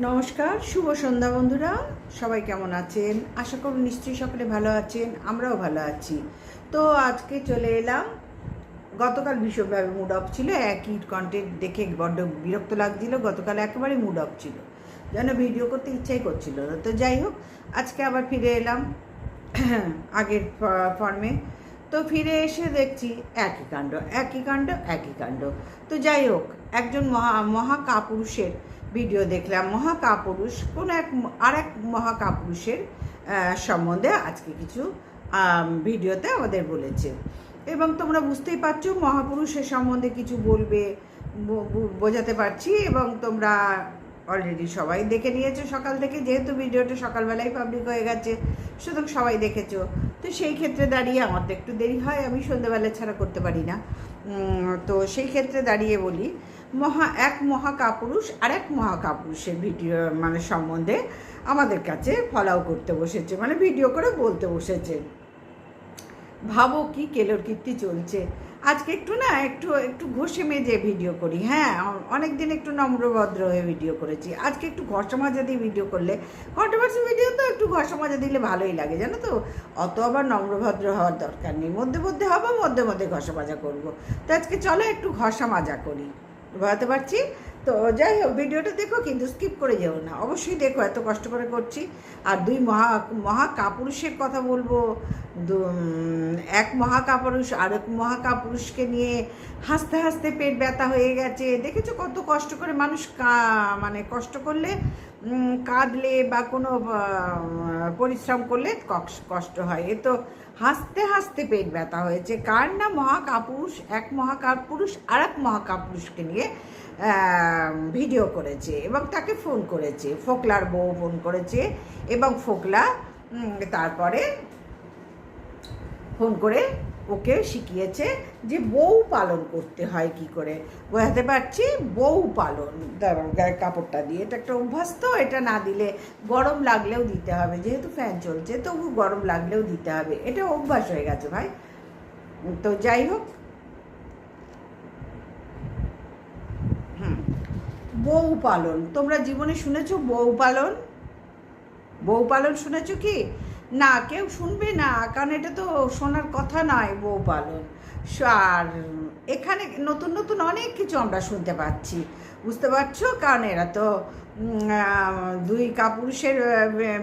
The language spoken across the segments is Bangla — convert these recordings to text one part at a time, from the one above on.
নমস্কার, শুভ সন্ধ্যা বন্ধুরা। সবাই কেমন আছেন? আশা করি নিশ্চয়ই সকলে ভালো আছেন, আমরাও ভালো আছি। তো আজকে চলে এলাম। গতকাল ভীষণভাবে মুড অফ ছিল, একই কন্টেন্ট দেখে বড্ড বিরক্ত লাগছিল, গতকাল একেবারে মুড অফ ছিল। যেন ভিডিও করতে ইচ্ছাই করছিল না। তো যাই হোক, আজকে আবার ফিরে এলাম আগের ফর্মে তো ফিরে এসে দেখছি একই কাণ্ড একই কাণ্ড একই কাণ্ড। তো যাই হোক, একজন মহা, মহাকাপুরুষের ভিডিও দেখলাম, মহাকাপুরুষ, কোন এক আর এক মহাকাপুরুষের সম্বন্ধে আজকে কিছু ভিডিওতে আমাদের বলেছে। এবং তোমরা বুঝতেই পারছ, মহাপুরুষের সম্বন্ধে কিছু বলবে বোঝাতে পারছি এবং তোমরা অলরেডি সবাই দেখে নিয়েছো সকাল থেকে, যেহেতু ভিডিওটা সকালবেলায় পাবলিক হয়ে গেছে, সুতরাং সবাই দেখেছ। তো সেই ক্ষেত্রে দাঁড়িয়ে আমার তো একটু দেরি হয়, আমি সন্ধ্যেবেলা ছাড়া করতে পারি না। তো সেই ক্ষেত্রে দাঁড়িয়ে বলি মহা, এক মহাকাপুরুষ আর এক মহাকাপুরুষের ভিডিও মানে সম্বন্ধে আমাদের কাছে ফলাও করতে বসেছে মানে ভিডিও করে বলতে বসেছে। ভাবো কি কেলোর কীর্তি চলছে। আজকে একটু না, একটু একটু ঘষে মেজে ভিডিও করি হ্যাঁ? অনেক দিন একটু নম্রভদ্র হয়ে ভিডিও করেছি। আজকে একটু ঘষা মাজা দিয়ে ভিডিও করলে কন্ট্রোভার্সি ভিডিও তো একটু ঘষা মাজা দিলে ভালোই লাগে, জানো তো? অত আবার নম্রভদ্র হওয়ার দরকার নেই। মধ্যে মধ্যে হব, মধ্যে মধ্যে ঘষা মাজা করব। তো আজকে চলো একটু ঘষা মাজা করি। বোঝাতে পারছি। তো যাই হোক, ভিডিওটা দেখো, কিন্তু স্কিপ করে যেও না। অবশ্যই দেখো, এত কষ্ট করে করছি। আর দুই মহা, মহাকাপুরুষের কথা বলব। এক মহাকাপুরুষ আর এক মহাকাপুরুষকে নিয়ে হাসতে হাসতে পেট ব্যথা হয়ে গেছে। দেখেছ কত কষ্ট করে মানুষ কা মানে কষ্ট করলে কাঁদলে বা কোনো পরিশ্রম করলে কষ্ট হয়। এ তো হাসতে হাসতে পেট ব্যথা হয়েছে। কার না মহাকাপুরুষ, এক মহাকাপুরুষ আর এক মহাকাপুরুষকে নিয়ে ভিডিও করেছে এবং তাকে ফোন করেছে। ফোকলার বউ ফোন করেছে এবং ফোকলা তারপরে ফোন করে ওকে শিখিয়েছে যে বউ পালন করতে হয় কি করে। বোঝাতে পারছি, বউ পালন। গায়ে কাপড়টা দিয়ে। এটা একটা অভ্যাস তো, এটা না দিলে গরম লাগলেও দিতে হবে। যেহেতু ফ্যান চলছে, তবু গরম লাগলেও দিতে হবে। এটা অভ্যাস হয়ে গেছে ভাই। তো যাই হোক। বউ পালন। তোমরা জীবনে শুনেছো বউ পালন? বউ পালন শুনেছো কি? না, কেউ শুনবে না, কারণ এটা তো শোনার কথা নয় বউ পালন। আর এখানে নতুন নতুন অনেক কিছু আমরা শুনতে পাচ্ছি। বুঝতে পারছ? কারণ এরা তো দুই কাপুরুষের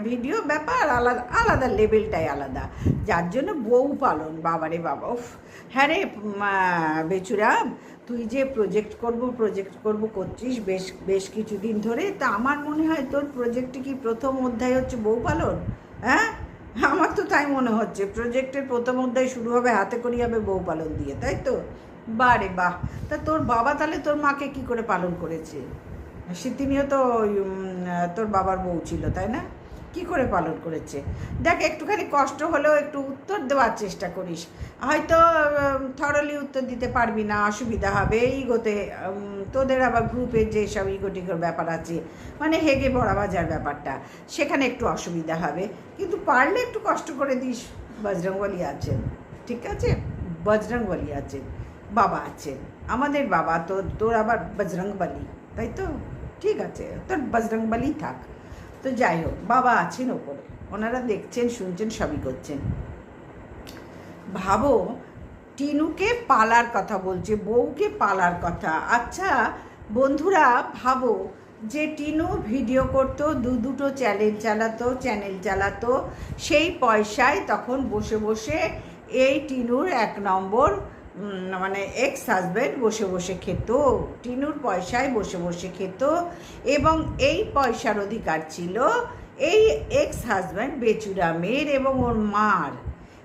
ভিডিও ব্যাপার আলাদা আলাদা লেভেলটাই আলাদা। যার জন্য বউ পালন, বাবারে বাবা, উফ। হ্যাঁ রে বেচুরাম, তুই যে প্রজেক্ট করব প্রজেক্ট করব, করছিস বেশ বেশ কিছুদিন ধরে, তা আমার মনে হয় তোর প্রজেক্টে কি প্রথম অধ্যায় হচ্ছে বউ পালন? হ্যাঁ? আমার তো তাই মনে হচ্ছে। প্রজেক্টের প্রথম অধ্যায় শুরু হবে, হাতে করি হবে বউ পালন দিয়ে, তাই তো? বারে বাহ! তা তোর বাবা তাহলে তোর মাকে কি করে পালন করেছে? সে তিনিও তো তোর বাবার বউ ছিল, তাই না? কি করে পালন করেছে? দেখ, একটুখানি কষ্ট হলেও একটু উত্তর দেওয়ার চেষ্টা করিস। হয়তো থরলি উত্তর দিতে পারবি না, অসুবিধা হবে। ইগোতে তোদের আবার গ্রুপের যে সব ইগোটিগোর ব্যাপার আছে মানে হেগে বড়া বাজার ব্যাপারটা, সেখানে একটু অসুবিধা হবে। কিন্তু পারলে একটু কষ্ট করে দিস। বজরংবলী আছেন, ঠিক আছে? বজরংবলী আছেন, বাবা আছেন। আমাদের বাবা তো তোর আবার বজরংবলী, তাই তো? ঠিক আছে, তোর বজরংবলী থাক। তো যাই হোক, বাবা আছেন ওপরে। ওনারা দেখছেন, শুনছেন, সবই করছেন। ভাবো, টিনুকে পালার কথা বলছে, বউকে পালার কথা। আচ্ছা বন্ধুরা, ভাবো যে টিনু ভিডিও করতো, দু দুটো চ্যানেল চালাতো চ্যানেল চালাতো, সেই পয়সায় তখন বসে বসে এই টিনুর এক নম্বর মানে এক্স হাজব্যান্ড বসে বসে খেত, টিনুর পয়সায় বসে বসে খেত এবং এই পয়সার অধিকার ছিল এই এক্স হাজব্যান্ড বেচুরামের এবং ওর মার।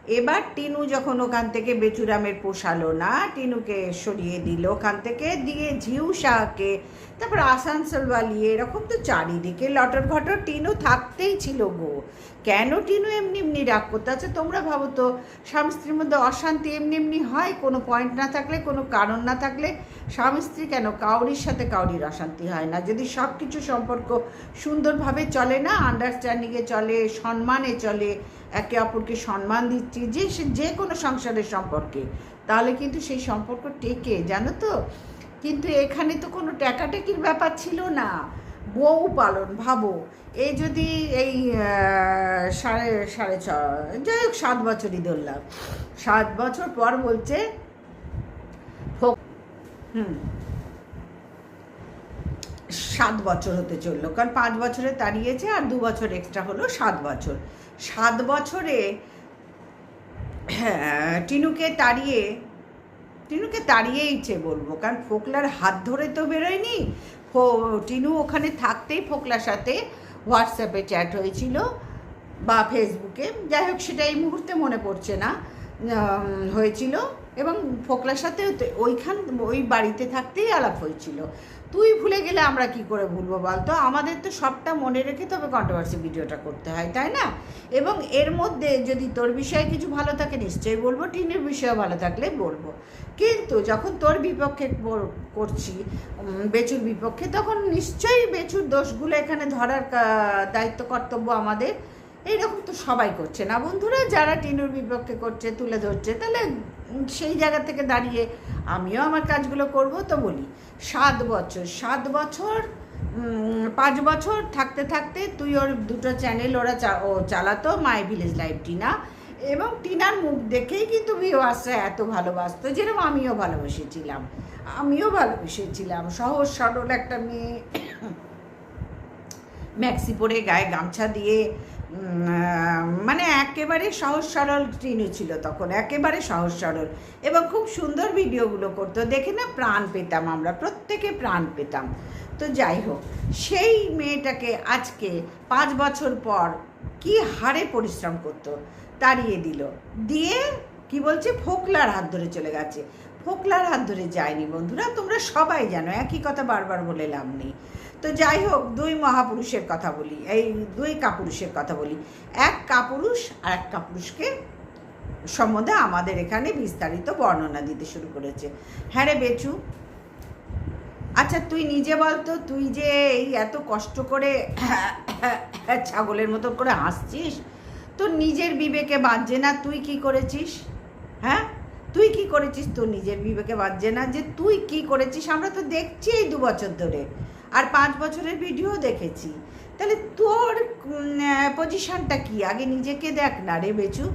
এবার টিনু যখন ওখান থেকে বেচুরামের পোষালো না, টিনুকে সরিয়ে দিল ওখান থেকে, দিয়ে ঝিউ শাহকে তারপর আসানসোল বালিয়ে এরকম তো চারিদিকে লটর ঘটর টিনু থাকতেই ছিল গো। কেন টিনু এমনি এমনি রাগ করতে আছে তোমরা ভাবো তো? স্বামী স্ত্রীর মধ্যে অশান্তি এমনি এমনি হয়? কোনো পয়েন্ট না থাকলে, কোনো কারণ না থাকলে স্বামী স্ত্রী কেন? কাউরির সাথে কাউরির অশান্তি হয় না। যদি সব কিছু সম্পর্ক সুন্দরভাবে চলে না আন্ডারস্ট্যান্ডিংয়ে চলে, সম্মানে চলে একে অপরকে সম্মান দিচ্ছি, যে সে যে কোনো সংসারের সম্পর্কে, তাহলে কিন্তু সেই সম্পর্ক টেকে, জানো তো? কিন্তু এখানে তো কোনো ট্যাকাটেকির ব্যাপার ছিল না। বউ পালন, ভাবো। এই যদি এই সাড়ে সাড়ে ছ, যাই হোক, সাত বছরই ধরলাম। সাত বছর পর বলছে, ফোক- হুম। সাত বছর হতে চলল, কারণ পাঁচ বছরে তাড়িয়েছে আর দু বছর এক্সট্রা হলো সাত বছর। সাত বছরে হ্যাঁ টিনুকে তাড়িয়ে, টিনুকে তাড়িয়েইছে বলব, কারণ ফোকলার হাত ধরে তো বেরোয়নি। ফো- টিনু ওখানে থাকতেই ফোকলার সাথে হোয়াটসঅ্যাপে চ্যাট হয়েছিল বা ফেসবুকে। যাই হোক, সেটা এই মুহূর্তে মনে পড়ছে না হয়েছিল। এবং ফোকলার সাথে ওইখান, ওই বাড়িতে থাকতেই আলাপ হয়েছিল। তুই ভুলে গেলে আমরা কি করে ভুলবো বলতো? আমাদের তো সবটা মনে রেখে তবে কন্ট্রোভার্সি ভিডিওটা করতে হয়, তাই না? এবং এর মধ্যে যদি তোর বিষয়ে কিছু ভালো থাকে, নিশ্চয়ই বলব, টিনের বিষয়ে ভালো থাকলে বলব। কিন্তু যখন তোর বিপক্ষে করছি বেচুর বিপক্ষে, তখন নিশ্চয়ই বেচুর দোষগুলো এখানে ধরার দায়িত্ব, কর্তব্য আমাদের। এইরকম তো সবাই করছে না। বন্ধুরা, যারা টিনুর বিপক্ষে করছে, তুলে ধরছে, তাহলে সেই জায়গা থেকে দাঁড়িয়ে আমিও আমার কাজগুলো করব তো বলি। সাত বছর সাত বছর পাঁচ বছর থাকতে থাকতে তুই ওর দুটো চ্যানেল ওরা ও চালাতো মাই ভিলেজ লাইভ টিনা। এবং টিনার মুখ দেখেই কিন্তু ভিওয়ার্সরা এত ভালোবাসতো, যেরকম আমিও ভালোবেসেছিলাম। আমিও ভালোবেসেছিলাম। সহজ, সরল একটা মেয়ে ম্যাক্সি পরে গায়ে গামছা দিয়ে মানে একেবারে সহজ সরল ট্রিনু ছিল তখন, একেবারে সহজ সরল। এবং খুব সুন্দর ভিডিওগুলো করতো। দেখে না প্রাণ পেতাম আমরা, প্রত্যেকে প্রাণ পেতাম। তো যাই হোক, সেই মেয়েটাকে আজকে পাঁচ বছর পর কি হারে পরিশ্রম করতো, তাড়িয়ে দিল। দিয়ে কি বলছে? ফোকলার হাত ধরে চলে গেছে। ফোকলার হাত ধরে যায়নি বন্ধুরা, তোমরা সবাই জানো, একই কথা বারবার বলে লাভ নেই। তো যাই হোক, দুই মহাপুরুষের কথা বলি, এই দুই কাপুরুষের কথা বলি। এক কাপুরুষ আর এক কাপুরুষকে সম্বন্ধে আমাদের এখানে বিস্তারিত বর্ণনা দিতে শুরু করেছে। হ্যাঁ রে বেচু। আচ্ছা তুই নিজে বলতো, তুই যে এই এত কষ্ট করে ছাগলের মতো করে হাসছিস তোর নিজের বিবেকে বাজছে না, তুই কি করেছিস? হ্যাঁ? তুই কি করেছিস তোর নিজের বিবেকে বাজছে না যে তুই কি করেছিস? আমরা তো দেখছি এই দু বছর ধরে। আর পাঁচ বছরের ভিডিও দেখেছি। তাহলে তোর পজিশনটা কি? আগে নিজেকে দেখ না রে বেচু।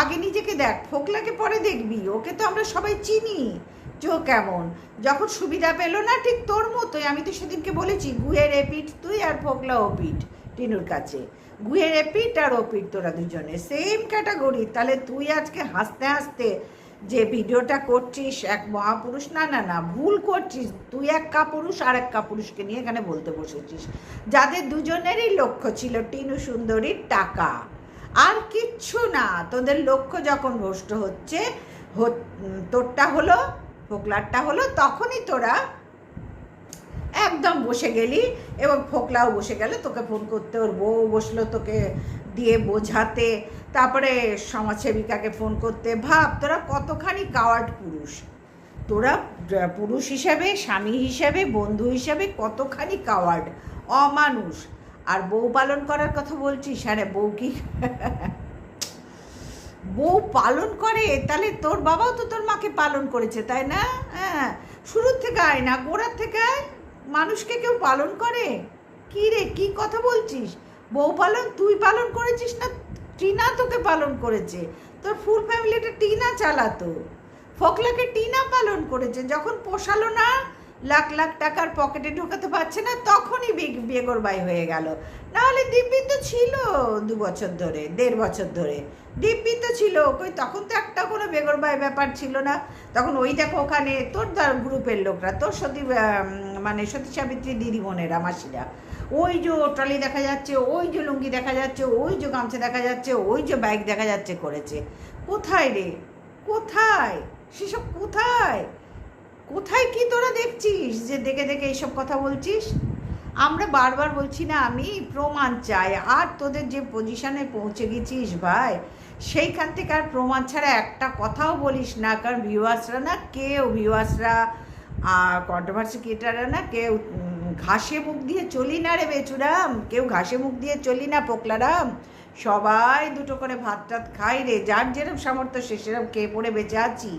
আগে নিজেকে দেখ, ফোকলাকে পরে দেখবি। ওকে তো আমরা সবাই চিনি। চো কেমন? যখন সুবিধা পেল না ঠিক তোর মতোই। আমি তো সেদিনকে বলেছি গুয়ের এপিট তুই আর ফোকলা ওপিট টিনুর কাছে। গুয়ের এপিট আর ওপিট তোরা দুজনে। সেম ক্যাটাগরি তাহলে তুই আজকে হাসতে হাসতে যে ভিডিওটা করছিস এক মহাপুরুষ, না না না, ভুল করছিস। তুই এক কাপুরুষ আর এক কাপুরুষকে নিয়ে এখানে বলতে বসেছিস। যাদের দুজনেরই লক্ষ্য ছিল টিনু সুন্দরীর টাকা। আর কিচ্ছু না, তোদের লক্ষ্য যখন ভ্রষ্ট হচ্ছে তোরটা হলো, ফোকলারটা হলো, তখনই তোরা একদম বসে গেলি এবং ফোকলাও বসে গেলে তোকে ফোন করতে ওর বউ বসল তোকে দিয়ে বোঝাতে তারপরে সমাজসেবিকাকে ফোন করতে ভাব তোরা কতখানি কাওয়ার্ড পুরুষ। তোরা পুরুষ হিসাবে স্বামী হিসাবে বন্ধু হিসাবে কতখানি কাওয়ার্ড অমানুষ। আর বউ পালন করার কথা বলছিস? হ্যাঁ রে, বউ কি? বউ পালন করে? তাহলে তোর বাবাও তো তোর মাকে পালন করেছে তাই না? হ্যাঁ শুরুর থেকে আয় না গোড়ার থেকে আয়। মানুষকে কেউ পালন করে? কি রে, কি কথা বলছিস? বউ পালন, তুই পালন করেছিস না টিনা তোকে পালন করেছে? তোর ফুল ফ্যামিলিটা টিনা চালাতো। ফকলাকে টিনা পালন করেছে, যখন পোষালো না লাখ লাখ টাকার পকেটে ঢোকাতে পারছে না, তখনই বেগ- বেগরবাই হয়ে গেল। নাহলে দিব্যি তো ছিল দু বছর ধরে, দেড় বছর ধরে। দিব্যি তো ছিল, কই তখন তো একটা কোনো বেগরবাই ব্যাপার ছিল না। তখন ওই দেখো ওখানে তোর ধর গ্রুপের লোকরা, তোর সতী মানে সতী সাবিত্রী দিদি দিদিমণেরা মাসিরা, ওই যে ট্রলি দেখা যাচ্ছে, ওই যে লুঙ্গি দেখা যাচ্ছে, ওই যে গামছা দেখা যাচ্ছে, ওই যে বাইক দেখা যাচ্ছে করেছে। কোথায় রে? কোথায়? সেসব কোথায়? কোথায় কি তোরা দেখছিস যে দেখে দেখে এইসব কথা বলছিস? আমরা বারবার বলছি না, আমি প্রমাণ চাই। আর তোদের যে পজিশনে পৌঁছে গেছিস ভাই, সেইখান থেকে আর প্রমাণ ছাড়া একটা কথাও বলিস না। কারণ ভিউয়ার্সরা না, কেউ ভিউয়ার্সরা কন্ট্রোভার্সি ক্রিয়েটাররা না, কেউ ঘাসে মুখ দিয়ে চলি না রে বেচুরাম। কেউ ঘাসে মুখ দিয়ে চলি না পোকলারাম। সবাই দুটো করে ভাত টাত খাই রে, যার যেরকম সামর্থ্য সে সেরকম কে পড়ে বেঁচে আছি।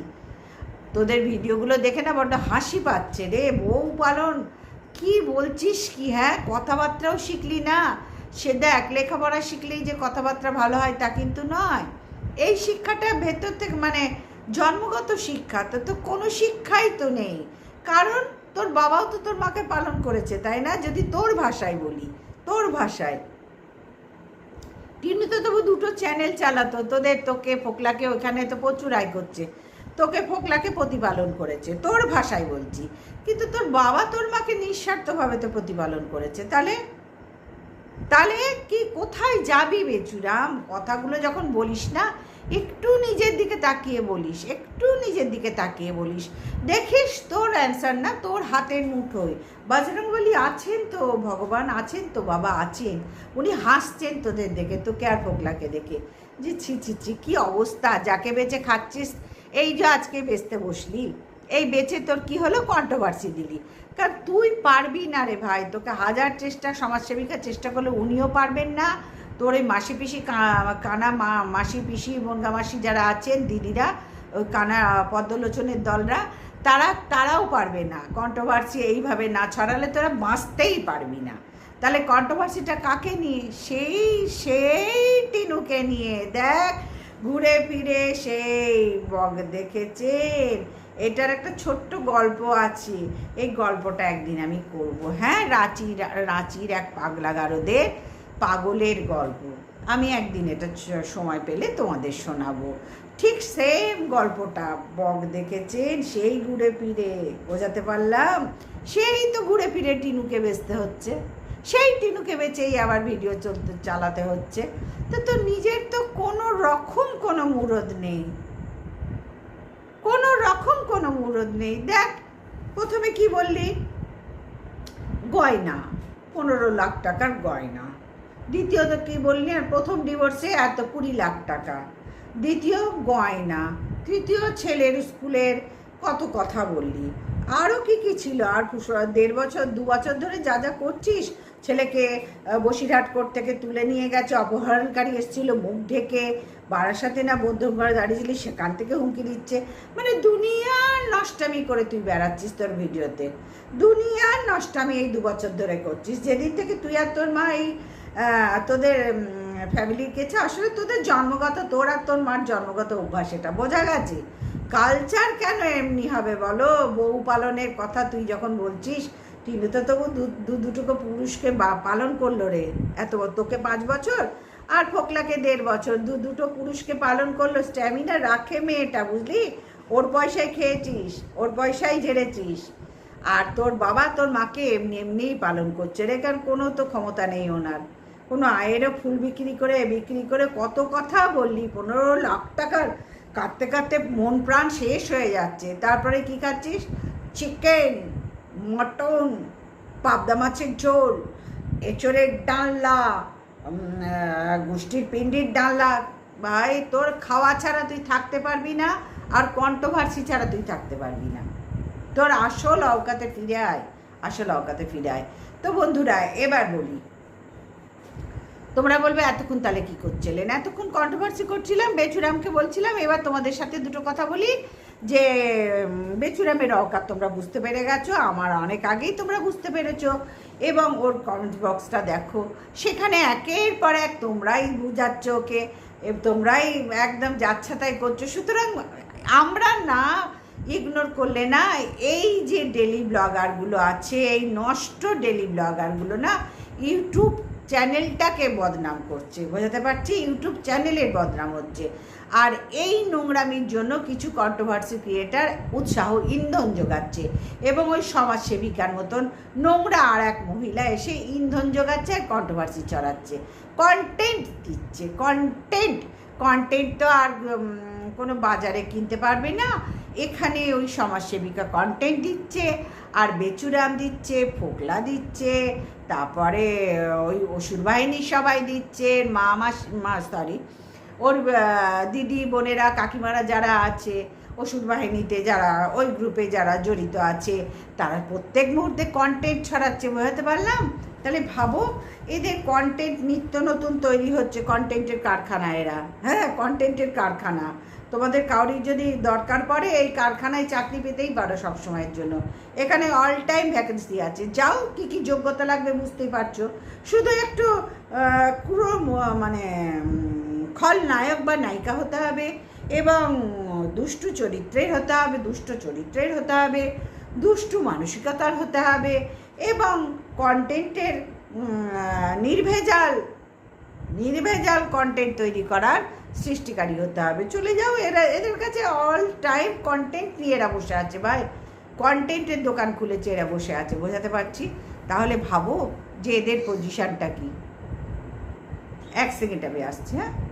তোদের ভিডিওগুলো দেখে না বড্ড হাসি পাচ্ছে রে, বউ পালন। কি বলছিস কি হ্যাঁ? কথাবার্তাও শিখলি না। সে দেখ লেখাপড়া শিখলেই যে কথাবার্তা ভালো হয় তা কিন্তু নয়। এই শিক্ষাটা ভেতর থেকে মানে জন্মগত শিক্ষা, তো তো কোনো শিক্ষাই তো নেই। কারণ তোর বাবাও তো তোর মাকে পালন করেছে, তাই না? যদি তোর ভাষায় বলি, তোর ভাষায়। টিনু তো তবু দুটো চ্যানেল চালাতো, তোদের তোকে, ফোকলাকে ওখানে তো প্রচুর আয় করছে। তোকে ফোকলাকে প্রতিপালন করেছে, তোর ভাষায় বলছি। কিন্তু তোর বাবা তোর মাকে নিঃস্বার্থভাবে তো প্রতিপালন করেছে। তাহলে তাহলে কি, কোথায় যাবি বেচুরাম? কথাগুলো যখন বলিস না, একটু নিজের দিকে তাকিয়ে বলিস, একটু নিজের দিকে তাকিয়ে বলিস। দেখিস তোর অ্যান্সার না তোর হাতের মুঠোয়। বজরংবলী আছেন তো ভগবান, আছেন তো বাবা, আছেন। উনি হাসছেন তোদের দেখে, তোকে আর ফোকলাকে দেখে। যে ছি ছি ছি, কী অবস্থা? যাকে বেচে খাচ্ছিস এই যে আজকে বেচতে বসলি, এই বেচে তোর কি হলো? কন্ট্রোভার্সি দিলি। কারণ তুই পারবি না রে ভাই, তোকে হাজার চেষ্টা, সমাজসেবিকার চেষ্টা করলে উনিও পারবেন না। তোর এই মাসি পিসি কানা মা, মাসি পিসি, বনগা মাসি যারা আছেন, দিদিরা, ওই কানা পদ্মলোচনের দলরা, তারা, তারাও পারবে না। কন্ট্রোভার্সি এইভাবে না ছড়ালে তোরা বাঁচতেই পারবি না। তাহলে কন্ট্রোভার্সিটা কাকে নিয়ে? সেই সেই টিনুকে নিয়ে। দেখ ঘুরে ফিরে সেই বগ দেখেছেন। এটার একটা ছোট্ট গল্প আছে। এই গল্পটা একদিন আমি করব। হ্যাঁ রাঁচির রাঁচির এক পাগলা গারদের পাগলের গল্প। আমি একদিন এটা সময় পেলে তোমাদের শোনাবো। ঠিক সেম গল্পটা বক দেখেছেন, সেই ঘুরে ফিরে, বোঝাতে পারলাম। সেই তো ঘুরে ফিরে টিনুকে বেচতে হচ্ছে। সেই টিনুকে বেচেই আবার ভিডিও চলতে চালাতে হচ্ছে। তো তো নিজের তো কোনো রকম কোনো মুরদ নেই। কোনো রকম কোনো মুরদ নেই। দেখ, প্রথমে কি বললি? গয়না, পনেরো লাখ টাকার গয়না। দ্বিতীয়ত কি বললি? আর প্রথম ডিভোর্সে এত কুড়ি লাখ টাকা। দ্বিতীয়, গয়না। তৃতীয়, ছেলের স্কুলের কত কথা বললি? আরও কি কি ছিল? আর দেড় বছর, দু বছর ধরে যা যা করছিস ছেলেকে বসিরহাট কোর্ট থেকে তুলে নিয়ে গেছে, অপহরণকারী এসেছিল মুখ ঢেকে। বারাসাতে না বৌদ্ধ ঘরে দাঁড়িয়েছিলি, সেখান থেকে হুমকি দিচ্ছে। মানে দুনিয়ার নষ্টামি করে তুই বেড়াচ্ছিস তোর ভিডিওতে। দুনিয়ার নষ্টামি এই দু বছর ধরে করছিস। যেদিন থেকে তুই আর তোর মা এই তোদের ফ্যামিলির কেছে আসলে তোদের জন্মগত, তোর আর তোর মার জন্মগত অভ্যাস এটা। বোঝা গেছে? কালচার কেন এমনি হবে বলো? বউ পালনের কথা তুই যখন বলছিস টিনু তো তবু দু- দুটোকে পুরুষকে পালন করল রে। এত, তোকে পাঁচ বছর? আর ফোকলাকে দেড় বছর। দু দুটো পুরুষকে পালন করল, স্ট্যামিনা রাখে মেয়েটা, বুঝলি? ওর পয়সায় খেয়েছিস, ওর পয়সায় ঝেড়েছিস। আর তোর বাবা তোর মাকে এমনি এমনিই পালন করছে রে, কারণ কোনো তো ক্ষমতা নেই ওনার। কোনো আয়েরও ফুল বিক্রি করে বিক্রি করে কত কথা বললি? পনেরো লাখ টাকার কাটতে কাটতে মন প্রাণ শেষ হয়ে যাচ্ছে। তারপরে কি খাচ্ছিস? চিকেন মটন, পাবদা মাছের ঝোল, এঁচড়ের ডালনা গোষ্ঠীর পিন্ডির ডালনা। ভাই, তোর খাওয়া ছাড়া তুই থাকতে পারবি না, আর কন্ট্রোভার্সি ছাড়া তুই থাকতে পারবি না। তোর আসল অওকাতে ফিরে আয়, আসল অওকাতে ফিরে আয়। তো বন্ধুরা, এবার বলি তোমরা বলবে, এতক্ষণ তাহলে কি করছিলেন? এতক্ষণ কন্ট্রোভার্সি করছিলাম বেচুরামকে বলছিলাম, এবার তোমাদের সাথে দুটো কথা বলি, যে বেচুরামের অকার তোমরা বুঝতে পেরে গেছো, আমার অনেক আগেই তোমরা বুঝতে পেরেছ, এবং ওর কমেন্ট বক্সটা দেখো, সেখানে একের পর এক তোমরাই বুঝাচ্ছ ওকে তোমরাই একদম যাচ্ছা তাই করছ, সুতরাং আমরা না ইগনোর করলে না, এই যে ডেলি ব্লগারগুলো আছে, এই নষ্ট ডেলি ব্লগারগুলো না, ইউটিউব চ্যানেলটাকে বদনাম করছে, বোঝাতে পারছি? ইউটিউব চ্যানেলের বদনাম হচ্ছে। আর এই নোংরামির জন্য কিছু কন্ট্রোভার্সি ক্রিয়েটার উৎসাহ ইন্ধন যোগাচ্ছে এবং ওই সমাজসেবিকার মতন নোংরা আর এক মহিলা এসে ইন্ধন যোগাচ্ছে আর কন্ট্রোভার্সি চড়াচ্ছে কন্টেন্ট দিচ্ছে কন্টেন্ট কন্টেন্ট তো আর কোনো বাজারে কিনতে পারবে না। এখানে ওই সমাজসেবিকা কন্টেন্ট দিচ্ছে, আর বেচুরাম দিচ্ছে, ফোকলা দিচ্ছে, তারপরে ওই অসুর বাহিনী সবাই দিচ্ছে, মা মাস মা সরি ওর দিদি, বোনেরা, কাকিমারা যারা আছে ওষুধ বাহিনীতে যারা, ওই গ্রুপে যারা জড়িত আছে, তারা প্রত্যেক মুহূর্তে কন্টেন্ট ছড়াচ্ছে বোঝাতে পারলাম? তাহলে ভাবো, এদের কন্টেন্ট নিত্য নতুন তৈরি হচ্ছে কন্টেন্টের কারখানা এরা হ্যাঁ কন্টেন্টের কারখানা। তোমাদের কাউরির যদি দরকার পড়ে, এই কারখানায় চাকরি পেতেই পারো সব সময়ের জন্য। এখানে অল টাইম ভ্যাকেন্সি আছে। যাও, কি কি যোগ্যতা লাগবে বুঝতেই পারছ। শুধু একটু পুরো মানে খলনায়ক বা নায়িকা হতে হবে এবং দুষ্টু চরিত্রের হতে হবে, দুষ্ট চরিত্রের হতে হবে, দুষ্টু মানসিকতার হতে হবে এবং কন্টেন্টের নির্ভেজাল নির্ভেজাল কন্টেন্ট তৈরি করার সৃষ্টিকারী হতে হবে। চলে যাও, এরা এদের কাছে অল টাইম কন্টেন্ট নিয়ে এরা বসে আছে ভাই। কন্টেন্টের দোকান খুলেছে, এরা বসে আছে, বোঝাতে পারছি? তাহলে ভাবো যে এদের পজিশানটা কি? এক সেকেন্ড আমি আসছি হ্যাঁ?